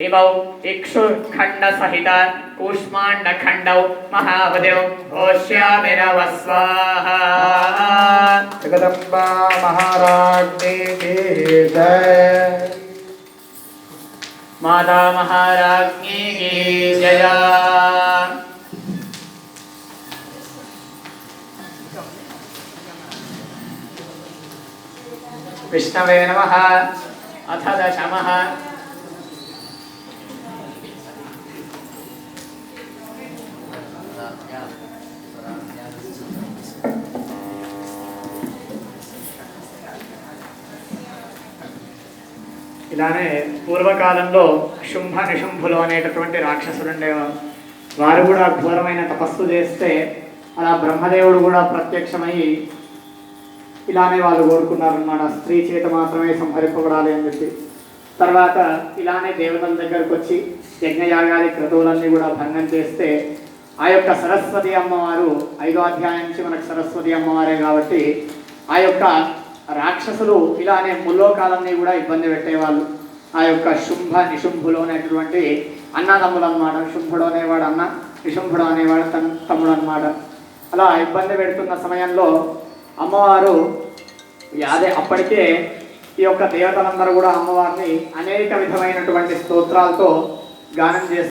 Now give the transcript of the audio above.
इमौ इक्षुखण्डसहित कूष्माण्डखण्डौ महावदेव घोष्यामिरव स्वाहा जगदम्बा महाराज्ञी की जय। माता महाराज्ञी की जय। विष्णवे नमः। अथ दशमः। ఇలానే పూర్వకాలంలో శుంభ నిశుంభులు అనేటటువంటి రాక్షసులు ఉండేవారు వారు కూడా ఘోరమైన తపస్సు చేస్తే అలా బ్రహ్మదేవుడు కూడా ప్రత్యక్షమై ఇలానే వాళ్ళు కోరుకున్నారన్నమాట. స్త్రీ చేత మాత్రమే సంహరింపబడాలి అని చెప్పి. తర్వాత ఇలానే దేవతల దగ్గరకు వచ్చి యజ్ఞయాగాది క్రతువులన్నీ కూడా భంగం చేస్తే ఆ యొక్క సరస్వతి అమ్మవారు ఐదో అధ్యాయం నుంచి మనకు సరస్వతి అమ్మవారే కాబట్టి ఆ యొక్క రాక్షసులు ఇలానే ముల్లోకాలన్నీ కూడా ఇబ్బంది పెట్టేవాళ్ళు. ఆ యొక్క శుంభ నిశుంభులు అనేటువంటి అన్నదమ్ములు అనమాట శుంభుడు అనేవాడు అన్న నిశుంభుడు అనేవాడు తన తమ్ముడు అన్నమాట. అలా ఇబ్బంది పెడుతున్న సమయంలో అమ్మవారు అదే అప్పటికే ఈ యొక్క దేవతలందరూ కూడా అమ్మవారిని అనేక విధమైనటువంటి స్తోత్రాలతో గానం చేస్తారు